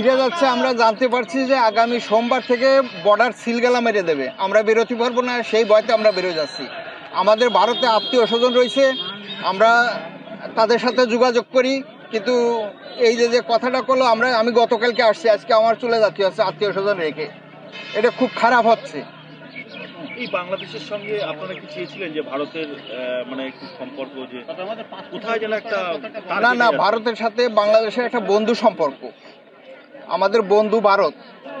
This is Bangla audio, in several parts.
ফিরে যাচ্ছে আমরা জানতে পারছি যে আগামী সোমবার থেকে বর্ডার সিলগালা মেরে দেবে। আমরা বেরোতে পারব না সেই ভয়তে আমরা বেরোয় যাচ্ছি। আমাদের ভারতে আত্মীয় স্বজন রয়েছে আমরা তাদের সাথে যোগাযোগ করি কিন্তু এই যে যে কথাটা করল আমরা আমি গতকালকে আসছি আজকে আমার চলে যাচ্ছি হচ্ছে আত্মীয় স্বজন রেখে। এটা খুব খারাপ হচ্ছে। এই বাংলাদেশের সঙ্গে আপনারা কি চেয়েছিলেন যে ভারতের মানে একটু সম্পর্ক যে কোথায় যেন একটা না না ভারতের সাথে বাংলাদেশের একটা বন্ধু সম্পর্ক। আমাদের বন্ধু ভারত।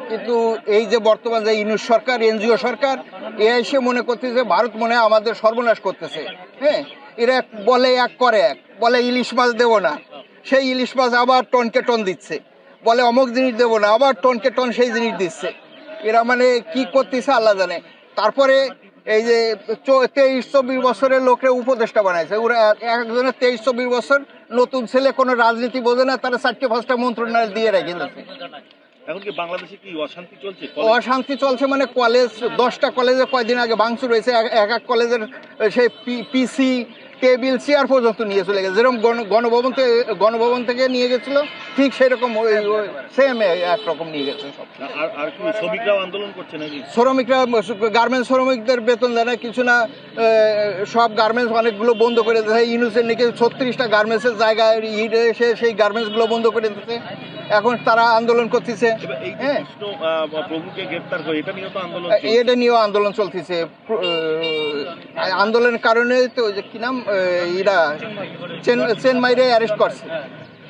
কিন্তু এই যে বর্তমান যে ইউনুস সরকার, এনজিও সরকার এ এসে মনে করতেছে ভারত মনে হয় আমাদের সর্বনাশ করতেছে। হ্যাঁ? এরা এক বলে এক করে এক। বলে ইলিশ মাছ দেবো না। সেই ইলিশ মাছ আবার টনকে টন দিচ্ছে। বলে অমুক জিনিস দেবো না, আবার টনকে টন সেই জিনিস দিচ্ছে। এরা মানে কি করতেছে আল্লাহ জানে। তারপরে এই যে তেইশ চব্বিশ বছরের লোকরা উপদেষ্টা বানাইছে। ওরা একজনের তেইশ চব্বিশ বছর নতুন ছেলে কোনো রাজনীতি বোঝে না তারা চারটে পাঁচটা মন্ত্রণালয় দিয়ে রেখে দিচ্ছে এখন কি বাংলাদেশে কি অশান্তি চলছে? মানে কলেজ দশটা কলেজে কয়দিন আগে ভাঙচুর হয়েছে এক এক কলেজের সেই পিসি টেবিল চেয়ার পর্যন্ত নিয়ে চলে গেছে। যেরকম গণভবন থেকে গণভবন থেকে নিয়ে গেছিল ঠিক সেরকম সেম একরকম নিয়ে গেছে সব। আন্দোলন করছে নাকি? শ্রমিকরা গার্মেন্টস শ্রমিকদের বেতন দেয় না কিছু না সব গার্মেন্টস অনেকগুলো বন্ধ করে দিয়েছে। ইউনুসের নাকি ছত্রিশটা গার্মেন্টসের জায়গায় ইট এসে সেই গার্মেন্টসগুলো বন্ধ করে দিতেছে এখন তারা আন্দোলন করতেছে। হ্যাঁ। এটা নিয়েও আন্দোলন চলতেছে। আন্দোলনের কারণে তো ওই যে কি নাম এরা চেন- চেনমাইরে অ্যারেস্ট করছে।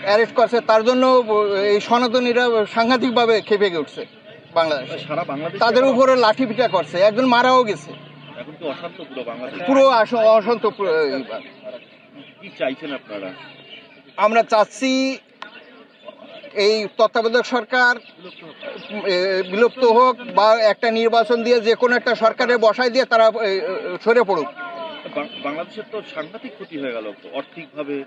অ্যারেস্ট করছে তার জন্য এই সনাতনীরা সাংঘাতিকভাবে খেপে উঠছে বাংলাদেশ। তাদের উপরে লাঠি পিটা করছে একজন মারাও গেছে। অশান্ত পুরো অসন্ত আমরা চাচ্ছি এই তত্ত্বাবধায়ক সরকার বিলুপ্ত হোক বা একটা নির্বাচন দিয়ে যে কোনো একটা সরকারে বসায় দিয়ে তারা সরে পড়ুক। বাংলাদেশের তো সাংঘাতিক ক্ষতি হয়ে গেল। আর্থিক ভাবে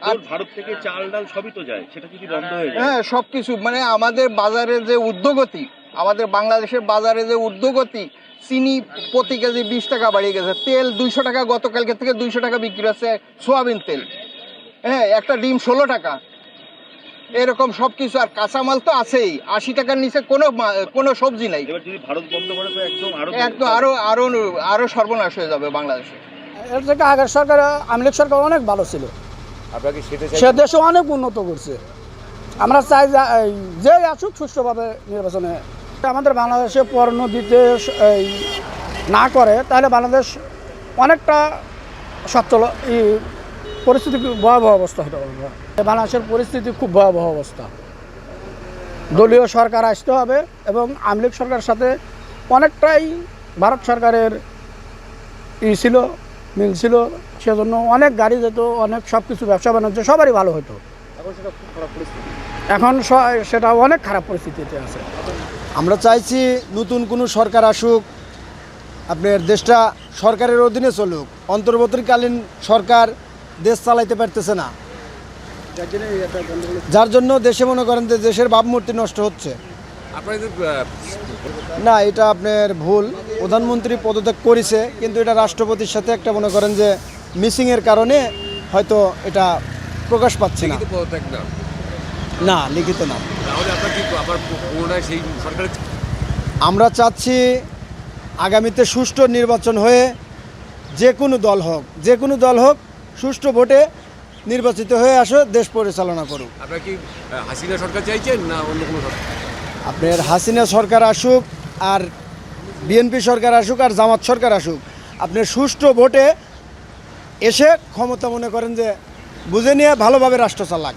আর- ভারত থেকে চাল ডাল সবই তো যায়। সেটা যদি বন্ধ হয়ে যায়? হ্যাঁ সব কিছু। মানে আমাদের বাজারে যে উদ্যোগতি আমাদের বাংলাদেশের বাজারে যে উদ্যোগতি চিনি প্রতি কেজি বিশ টাকা বাড়িয়ে গেছে। তেল দুইশো টাকা গতকালকে থেকে দুইশো টাকা বিক্রি হচ্ছে সোয়াবিন তেল। হ্যাঁ একটা ডিম ষোলো টাকা। এরকম সব কিছু আর কাঁচামাল তো আছেই। আশি টাকার নিচে কোনো কোনো সবজি নাই। এবার যদি ভারত বন্ধ করে তো একদম আরও একদম আরও আরও সর্বনাশ হয়ে যাবে বাংলাদেশে। এর থেকে আগের সরকার আমলিক সরকার অনেক ভালো ছিল। সে দেশে অনেক উন্নত করছে। আমরা চাই যে আসুক সুষ্ঠুভাবে নির্বাচনে। আমাদের বাংলাদেশে পণ্য দিতে না করে তাহলে বাংলাদেশ অনেকটা সচ্ছল পরিস্থিতি খুব ভয়াবহ অবস্থা হতে পারবে বাংলাদেশের পরিস্থিতি খুব ভয়াবহ অবস্থা। দলীয় সরকার আসতে হবে এবং আমলিক সরকারের সাথে অনেকটাই ভারত সরকারের ই ছিল মিল ছিল সেজন্য অনেক গাড়ি যেত অনেক সব কিছু ব্যবসা বাণিজ্য সবারই ভালো হতো। এখন স- সেটা অনেক খারাপ পরিস্থিতিতে আছে। আমরা চাইছি নতুন কোনো সরকার আসুক আপনার দেশটা সরকারের অধীনে চলুক। অন্তর্বর্তীকালীন সরকার দেশ চালাইতে পারতেছে না। যার জন্য দেশে মনে করেন যে দেশের ভাবমূর্তি নষ্ট হচ্ছে। না এটা আপনার ভুল। প্রধানমন্ত্রী পদত্যাগ করেছে কিন্তু এটা রাষ্ট্রপতির সাথে একটা মনে করেন যে মিসিংয়ের কারণে হয়তো এটা প্রকাশ পাচ্ছে না। না? লিখিত না। আমরা চাচ্ছি আগামীতে সুষ্ঠু নির্বাচন হয়ে যে কোনো দল হোক যে কোনো দল হোক সুষ্ঠু ভোটে নির্বাচিত হয়ে আসো দেশ পরিচালনা করুক। আপনার কি হাসিনা সরকার চাইছেন না অন্য কোনো আপনার হাসিনা সরকার আসুক আর বিএনপি সরকার আসুক আর জামাত সরকার আসুক আপনি সুষ্ঠু ভোটে এসে ক্ষমতা মনে করেন যে বুঝে নিয়ে ভালোভাবে রাষ্ট্র চালাক।